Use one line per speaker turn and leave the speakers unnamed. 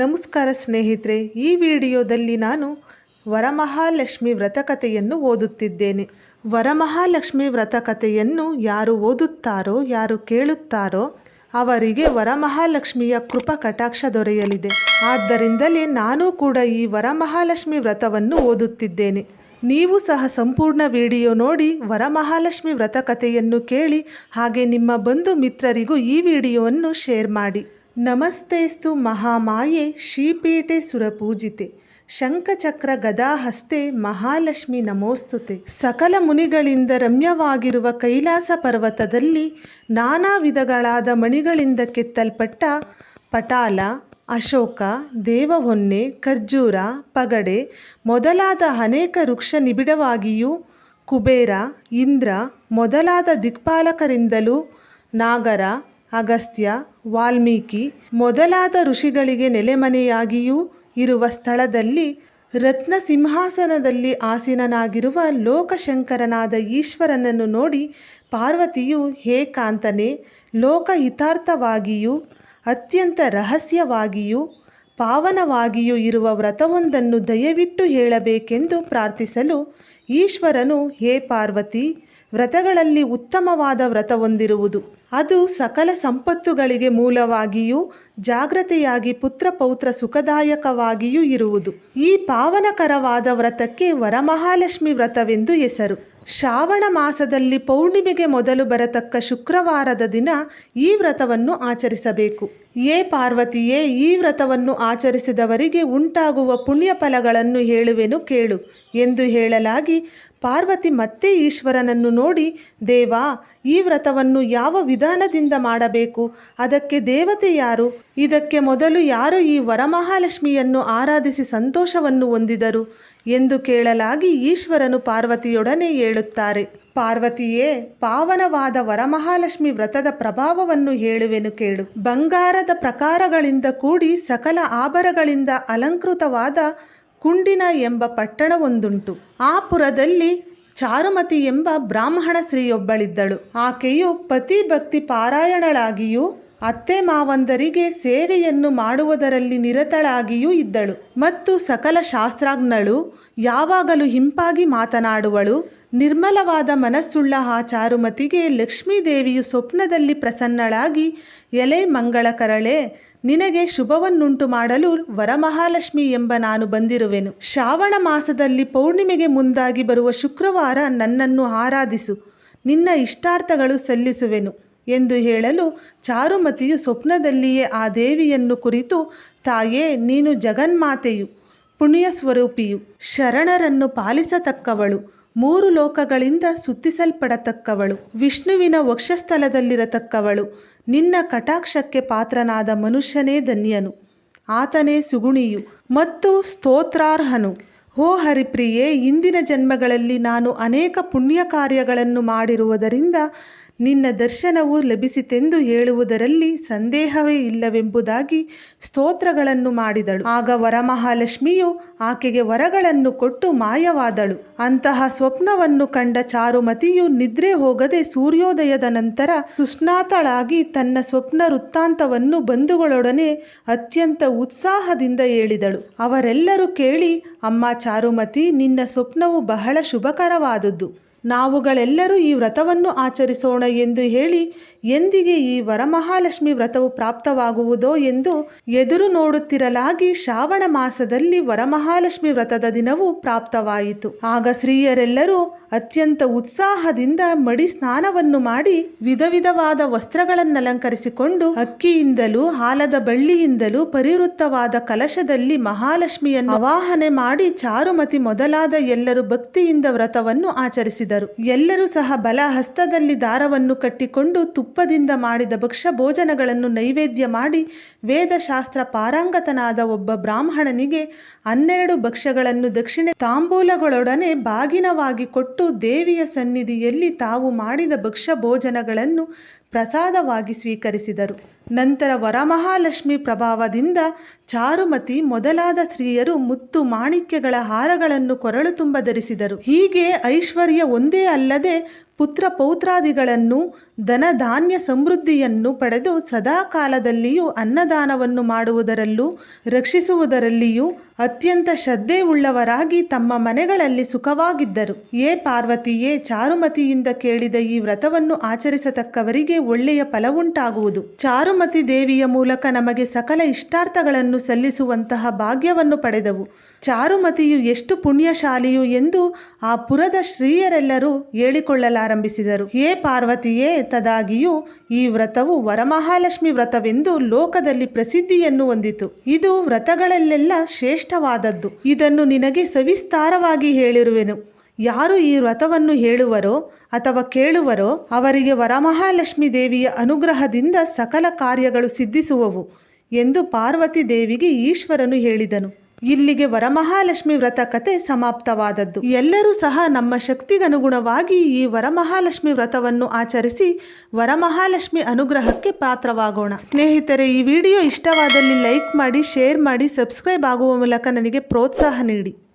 ನಮಸ್ಕಾರ ಸ್ನೇಹಿತರೆ, ಈ ವಿಡಿಯೋದಲ್ಲಿ ನಾನು ವರಮಹಾಲಕ್ಷ್ಮಿ ವ್ರತಕಥೆಯನ್ನು ಓದುತ್ತಿದ್ದೇನೆ. ವರಮಹಾಲಕ್ಷ್ಮಿ ವ್ರತಕಥೆಯನ್ನು ಯಾರು ಓದುತ್ತಾರೋ, ಯಾರು ಕೇಳುತ್ತಾರೋ, ಅವರಿಗೆ ವರಮಹಾಲಕ್ಷ್ಮಿಯ ಕೃಪ ಕಟಾಕ್ಷ ದೊರೆಯಲಿದೆ. ಆದ್ದರಿಂದಲೇ ನಾನು ಕೂಡ ಈ ವರಮಹಾಲಕ್ಷ್ಮಿ ವ್ರತವನ್ನು ಓದುತ್ತಿದ್ದೇನೆ. ನೀವು ಸಹ ಸಂಪೂರ್ಣ ವಿಡಿಯೋ ನೋಡಿ ವರಮಹಾಲಕ್ಷ್ಮಿ ವ್ರತಕಥೆಯನ್ನು ಕೇಳಿ, ಹಾಗೆ ನಿಮ್ಮ ಬಂಧು ಮಿತ್ರರಿಗೂ ಈ ವಿಡಿಯೋವನ್ನು ಶೇರ್ ಮಾಡಿ. ನಮಸ್ತೇಸ್ತು ಮಹಾಮಾಯೆ ಶ್ರೀಪೀಠೆ ಸುರಪೂಜಿತೆ, ಶಂಖಚಕ್ರ ಗದಾಹಸ್ತೆ ಮಹಾಲಕ್ಷ್ಮಿ ನಮೋಸ್ತುತೆ. ಸಕಲ ಮುನಿಗಳಿಂದ ರಮ್ಯವಾಗಿರುವ ಕೈಲಾಸ ಪರ್ವತದಲ್ಲಿ ನಾನಾ ವಿಧಗಳಾದ ಮಣಿಗಳಿಂದ ಕೆತ್ತಲ್ಪಟ್ಟ ಪಟಾಲ, ಅಶೋಕ, ದೇವಹೊನ್ನೆ, ಖರ್ಜೂರ, ಪಗಡೆ ಮೊದಲಾದ ಅನೇಕ ವೃಕ್ಷ ನಿಬಿಡವಾಗಿಯೂ ಕುಬೇರ, ಇಂದ್ರ ಮೊದಲಾದ ದಿಕ್ಪಾಲಕರಿಂದಲೂ ನಾಗರ ಅಗಸ್ತ್ಯ, ವಾಲ್ಮೀಕಿ ಮೊದಲಾದ ಋಷಿಗಳಿಗೆ ನೆಲೆಮನೆಯಾಗಿಯೂ ಇರುವ ಸ್ಥಳದಲ್ಲಿ ರತ್ನ ಸಿಂಹಾಸನದಲ್ಲಿ ಆಸೀನನಾಗಿರುವ ಲೋಕಶಂಕರನಾದ ಈಶ್ವರನನ್ನು ನೋಡಿ ಪಾರ್ವತಿಯು, ಹೇ ಕಾಂತನೆ ಲೋಕ ಹಿತಾರ್ಥವಾಗಿಯೂ ಅತ್ಯಂತ ರಹಸ್ಯವಾಗಿಯೂ ಪಾವನವಾಗಿಯೂ ಇರುವ ವ್ರತವೊಂದನ್ನು ದಯವಿಟ್ಟು ಹೇಳಬೇಕೆಂದು ಪ್ರಾರ್ಥಿಸಲು ಈಶ್ವರನು, ಹೇ ಪಾರ್ವತಿ, ವ್ರತಗಳಲ್ಲಿ ಉತ್ತಮವಾದ ವ್ರತವೊಂದಿರುವುದು. ಅದು ಸಕಲ ಸಂಪತ್ತುಗಳಿಗೆ ಮೂಲವಾಗಿಯೂ, ಜಾಗ್ರತೆಯಾಗಿ ಪುತ್ರ ಪೌತ್ರ ಸುಖದಾಯಕವಾಗಿಯೂ ಇರುವುದು. ಈ ಪಾವನಕರವಾದ ವ್ರತಕ್ಕೆ ವರಮಹಾಲಕ್ಷ್ಮಿ ವ್ರತವೆಂದು ಹೆಸರು. ಶ್ರಾವಣ ಮಾಸದಲ್ಲಿ ಪೌರ್ಣಿಮೆಗೆ ಮೊದಲು ಬರತಕ್ಕ ಶುಕ್ರವಾರದ ದಿನ ಈ ವ್ರತವನ್ನು ಆಚರಿಸಬೇಕು. ಏ ಪಾರ್ವತಿಯೇ, ಈ ವ್ರತವನ್ನು ಆಚರಿಸಿದವರಿಗೆ ಉಂಟಾಗುವ ಪುಣ್ಯ ಫಲಗಳನ್ನು ಹೇಳುವೆನು ಕೇಳು ಎಂದು ಹೇಳಲಾಗಿ ಪಾರ್ವತಿ ಮತ್ತೆ ಈಶ್ವರನನ್ನು ನೋಡಿ, ದೇವಾ, ಈ ವ್ರತವನ್ನು ಯಾವ ವಿಧಾನದಿಂದ ಮಾಡಬೇಕು? ಅದಕ್ಕೆ ದೇವತೆ ಯಾರು? ಇದಕ್ಕೆ ಮೊದಲು ಯಾರು ಈ ವರಮಹಾಲಕ್ಷ್ಮಿಯನ್ನು ಆರಾಧಿಸಿ ಸಂತೋಷವನ್ನು ಹೊಂದಿದರು? ಎಂದು ಕೇಳಲಾಗಿ ಈಶ್ವರನು ಪಾರ್ವತಿಯೊಡನೆ ಹೇಳುತ್ತಾರೆ ಪಾರ್ವತಿಯೇ, ಪಾವನವಾದ ವರಮಹಾಲಕ್ಷ್ಮಿ ವ್ರತದ ಪ್ರಭಾವವನ್ನು ಹೇಳುವೆನು ಕೇಳು. ಬಂಗಾರದ ಪ್ರಕಾರಗಳಿಂದ ಕೂಡಿ ಸಕಲ ಆಭರಗಳಿಂದ ಅಲಂಕೃತವಾದ ಕುಂಡಿನ ಎಂಬ ಪಟ್ಟಣವೊಂದುಂಟು. ಆ ಪುರದಲ್ಲಿ ಚಾರುಮತಿ ಎಂಬ ಬ್ರಾಹ್ಮಣ ಸ್ತ್ರೀಯೊಬ್ಬಳಿದ್ದಳು. ಆಕೆಯು ಪತಿ ಭಕ್ತಿ ಪಾರಾಯಣಳಾಗಿಯೂ ಅತ್ತೆ ಮಾವಂದರಿಗೆ ಸೇವೆಯನ್ನು ಮಾಡುವುದರಲ್ಲಿ ನಿರತಳಾಗಿಯೂ ಇದ್ದಳು. ಮತ್ತು ಸಕಲ ಶಾಸ್ತ್ರಜ್ಞಳು ಯಾವಾಗಲೂ ಹಿಂಪಾಗಿ ಮಾತನಾಡುವಳು. ನಿರ್ಮಲವಾದ ಮನಸ್ಸುಳ್ಳ ಆ ಚಾರುಮತಿಗೆ ಲಕ್ಷ್ಮೀದೇವಿಯು ಸ್ವಪ್ನದಲ್ಲಿ ಪ್ರಸನ್ನಳಾಗಿ, ಎಲೆ ಮಂಗಳಕರಳೆ, ನಿನಗೆ ಶುಭವನ್ನುಂಟು ಮಾಡಲು ವರಮಹಾಲಕ್ಷ್ಮಿ ಎಂಬ ನಾನು ಬಂದಿರುವೆನು. ಶ್ರಾವಣ ಮಾಸದಲ್ಲಿ ಪೌರ್ಣಿಮೆಗೆ ಮುಂದಾಗಿ ಬರುವ ಶುಕ್ರವಾರ ನನ್ನನ್ನು ಆರಾಧಿಸು. ನಿನ್ನ ಇಷ್ಟಾರ್ಥಗಳು ಸಲ್ಲಿಸುವೆನು. ಎಂದು ಹೇಳಲು ಚಾರುಮತಿಯು ಸ್ವಪ್ನದಲ್ಲಿಯೇ ಆ ದೇವಿಯನ್ನು ಕುರಿತು, ತಾಯೇ, ನೀನು ಜಗನ್ಮಾತೆಯು, ಪುಣ್ಯ ಸ್ವರೂಪಿಯು, ಶರಣರನ್ನು ಪಾಲಿಸತಕ್ಕವಳು, ಮೂರು ಲೋಕಗಳಿಂದ ಸುತ್ತಿಸಲ್ಪಡತಕ್ಕವಳು, ವಿಷ್ಣುವಿನ ವಕ್ಷಸ್ಥಲದಲ್ಲಿರತಕ್ಕವಳು ನಿನ್ನ ಕಟಾಕ್ಷಕ್ಕೆ ಪಾತ್ರನಾದ ಮನುಷ್ಯನೇ ಧನ್ಯನು, ಆತನೇ ಸುಗುಣಿಯು ಮತ್ತು ಸ್ತೋತ್ರಾರ್ಹನು. ಹೋ ಹರಿಪ್ರಿಯೇ, ಇಂದಿನ ಜನ್ಮಗಳಲ್ಲಿ ನಾನು ಅನೇಕ ಪುಣ್ಯ ಕಾರ್ಯಗಳನ್ನು ಮಾಡಿರುವುದರಿಂದ ನಿನ್ನ ದರ್ಶನವು ಲಭಿಸಿತೆಂದು ಹೇಳುವುದರಲ್ಲಿ ಸಂದೇಹವೇ ಇಲ್ಲವೆಂಬುದಾಗಿ ಸ್ತೋತ್ರಗಳನ್ನು ಮಾಡಿದಳು. ಆಗ ವರಮಹಾಲಕ್ಷ್ಮಿಯು ಆಕೆಗೆ ವರಗಳನ್ನು ಕೊಟ್ಟು ಮಾಯವಾದಳು. ಅಂತಹ ಸ್ವಪ್ನವನ್ನು ಕಂಡ ಚಾರುಮತಿಯು ನಿದ್ರೆ ಹೋಗದೆ ಸೂರ್ಯೋದಯದ ನಂತರ ಸುಸ್ನಾತಳಾಗಿ ತನ್ನ ಸ್ವಪ್ನ ವೃತ್ತಾಂತವನ್ನು ಬಂಧುಗಳೊಡನೆ ಅತ್ಯಂತ ಉತ್ಸಾಹದಿಂದ ಹೇಳಿದಳು. ಅವರೆಲ್ಲರೂ ಕೇಳಿ, ಅಮ್ಮ ಚಾರುಮತಿ, ನಿನ್ನ ಸ್ವಪ್ನವು ಬಹಳ ಶುಭಕರವಾದದ್ದು. ನಾವುಗಳೆಲ್ಲರೂ ಈ ವ್ರತವನ್ನು ಆಚರಿಸೋಣ ಎಂದು ಹೇಳಿ ಎಂದಿಗೆ ಈ ವರಮಹಾಲಕ್ಷ್ಮಿ ವ್ರತವು ಪ್ರಾಪ್ತವಾಗುವುದೋ ಎಂದು ಎದುರು ನೋಡುತ್ತಿರಲಾಗಿ ಶ್ರಾವಣ ಮಾಸದಲ್ಲಿ ವರಮಹಾಲಕ್ಷ್ಮಿ ವ್ರತದ ದಿನವು ಪ್ರಾಪ್ತವಾಯಿತು. ಆಗ ಸ್ತ್ರೀಯರೆಲ್ಲರೂ ಅತ್ಯಂತ ಉತ್ಸಾಹದಿಂದ ಮಡಿ ಸ್ನಾನವನ್ನು ಮಾಡಿ ವಿಧ ವಿಧವಾದ ವಸ್ತ್ರಗಳನ್ನಲಂಕರಿಸಿಕೊಂಡು ಅಕ್ಕಿಯಿಂದಲೂ ಹಾಲದ ಬಳ್ಳಿಯಿಂದಲೂ ಪರಿವೃತ್ತವಾದ ಕಲಶದಲ್ಲಿ ಮಹಾಲಕ್ಷ್ಮಿಯನ್ನು ಆವಾಹನೆ ಮಾಡಿ ಚಾರುಮತಿ ಮೊದಲಾದ ಎಲ್ಲರೂ ಭಕ್ತಿಯಿಂದ ವ್ರತವನ್ನು ಆಚರಿಸಿದರು. ಎಲ್ಲರೂ ಸಹ ಬಲ ಹಸ್ತದಲ್ಲಿ ದಾರವನ್ನು ಕಟ್ಟಿಕೊಂಡು ತುಪ್ಪದಿಂದ ಮಾಡಿದ ಭಕ್ಷ್ಯ ಭೋಜನಗಳನ್ನು ನೈವೇದ್ಯ ಮಾಡಿ ವೇದಶಾಸ್ತ್ರ ಪಾರಾಂಗತನಾದ ಒಬ್ಬ ಬ್ರಾಹ್ಮಣನಿಗೆ ಹನ್ನೆರಡು ಭಕ್ಷ್ಯಗಳನ್ನು ದಕ್ಷಿಣೆ ತಾಂಬೂಲಗಳೊಡನೆ ಬಾಗಿನವಾಗಿ ಕೊಟ್ಟು ದೇವಿಯ ಸನ್ನಿಧಿಯಲ್ಲಿ ತಾವು ಮಾಡಿದ ಭಕ್ಷ್ಯ ಭೋಜನಗಳನ್ನು ಪ್ರಸಾದವಾಗಿ ಸ್ವೀಕರಿಸಿದರು. ನಂತರ ವರಮಹಾಲಕ್ಷ್ಮಿ ಪ್ರಭಾವದಿಂದ ಚಾರುಮತಿ ಮೊದಲಾದ ಸ್ತ್ರೀಯರು ಮುತ್ತು ಮಾಣಿಕ್ಯಗಳ ಹಾರಗಳನ್ನು ಕೊರಳು ತುಂಬ ಧರಿಸಿದರು. ಹೀಗೆ ಐಶ್ವರ್ಯ ಒಂದೇ ಅಲ್ಲದೆ ಪುತ್ರ ಪೌತ್ರಾದಿಗಳನ್ನು ಧನಧಾನ್ಯ ಸಮೃದ್ಧಿಯನ್ನು ಪಡೆದು ಸದಾ ಕಾಲದಲ್ಲಿಯೂ ಅನ್ನದಾನವನ್ನು ಮಾಡುವುದರಲ್ಲೂ ರಕ್ಷಿಸುವುದರಲ್ಲಿಯೂ ಅತ್ಯಂತ ಶ್ರದ್ಧೆ ಉಳ್ಳವರಾಗಿ ತಮ್ಮ ಮನೆಗಳಲ್ಲಿ ಸುಖವಾಗಿದ್ದರು. ಏ ಪಾರ್ವತಿಯೇ, ಚಾರುಮತಿಯಿಂದ ಕೇಳಿದ ಈ ವ್ರತವನ್ನು ಆಚರಿಸತಕ್ಕವರಿಗೆ ಒಳ್ಳೆಯ ಫಲವುಂಟಾಗುವುದು. ಚಾರುಮತಿ ದೇವಿಯ ಮೂಲಕ ನಮಗೆ ಸಕಲ ಇಷ್ಟಾರ್ಥಗಳನ್ನು ಸಲ್ಲಿಸುವಂತಹ ಭಾಗ್ಯವನ್ನು ಪಡೆದವು. ಚಾರುಮತಿಯು ಎಷ್ಟು ಪುಣ್ಯಶಾಲಿಯು ಎಂದು ಆ ಪುರದ ಸ್ತ್ರೀಯರೆಲ್ಲರೂ ಹೇಳಿಕೊಳ್ಳಲಾರಂಭಿಸಿದರು ಹೇ ಪಾರ್ವತಿಯೇ, ತದಾಗಿಯೂ ಈ ವ್ರತವು ವರಮಹಾಲಕ್ಷ್ಮಿ ವ್ರತವೆಂದು ಲೋಕದಲ್ಲಿ ಪ್ರಸಿದ್ಧಿಯನ್ನು ಹೊಂದಿತು ಇದು ವ್ರತಗಳಲ್ಲೆಲ್ಲ ಶ್ರೇಷ್ಠವಾದದ್ದು. ಇದನ್ನು ನಿನಗೆ ಸವಿಸ್ತಾರವಾಗಿ ಹೇಳಿರುವೆನು. ಯಾರು ಈ ವ್ರತವನ್ನು ಹೇಳುವರೋ ಅಥವಾ ಕೇಳುವರೋ ಅವರಿಗೆ ವರಮಹಾಲಕ್ಷ್ಮಿ ದೇವಿಯ ಅನುಗ್ರಹದಿಂದ ಸಕಲ ಕಾರ್ಯಗಳು ಸಿದ್ಧಿಸುವವು ಎಂದು ಪಾರ್ವತಿ ದೇವಿಗೆ ಈಶ್ವರನು ಹೇಳಿದನು. ಇಲ್ಲಿಗೆ ವರಮಹಾಲಕ್ಷ್ಮಿ ವ್ರತ ಕತೆ ಸಮಾಪ್ತವಾದದ್ದು. ಎಲ್ಲರೂ ಸಹ ನಮ್ಮ ಶಕ್ತಿಗನುಗುಣವಾಗಿ ಈ ವರಮಹಾಲಕ್ಷ್ಮಿ ವ್ರತವನ್ನು ಆಚರಿಸಿ ವರಮಹಾಲಕ್ಷ್ಮಿ ಅನುಗ್ರಹಕ್ಕೆ ಪಾತ್ರವಾಗೋಣ. ಸ್ನೇಹಿತರೆ, ಈ ವಿಡಿಯೋ ಇಷ್ಟವಾದಲ್ಲಿ ಲೈಕ್ ಮಾಡಿ, ಶೇರ್ ಮಾಡಿ, ಸಬ್ಸ್ಕ್ರೈಬ್ ಆಗುವ ಮೂಲಕ ನನಗೆ ಪ್ರೋತ್ಸಾಹ ನೀಡಿ.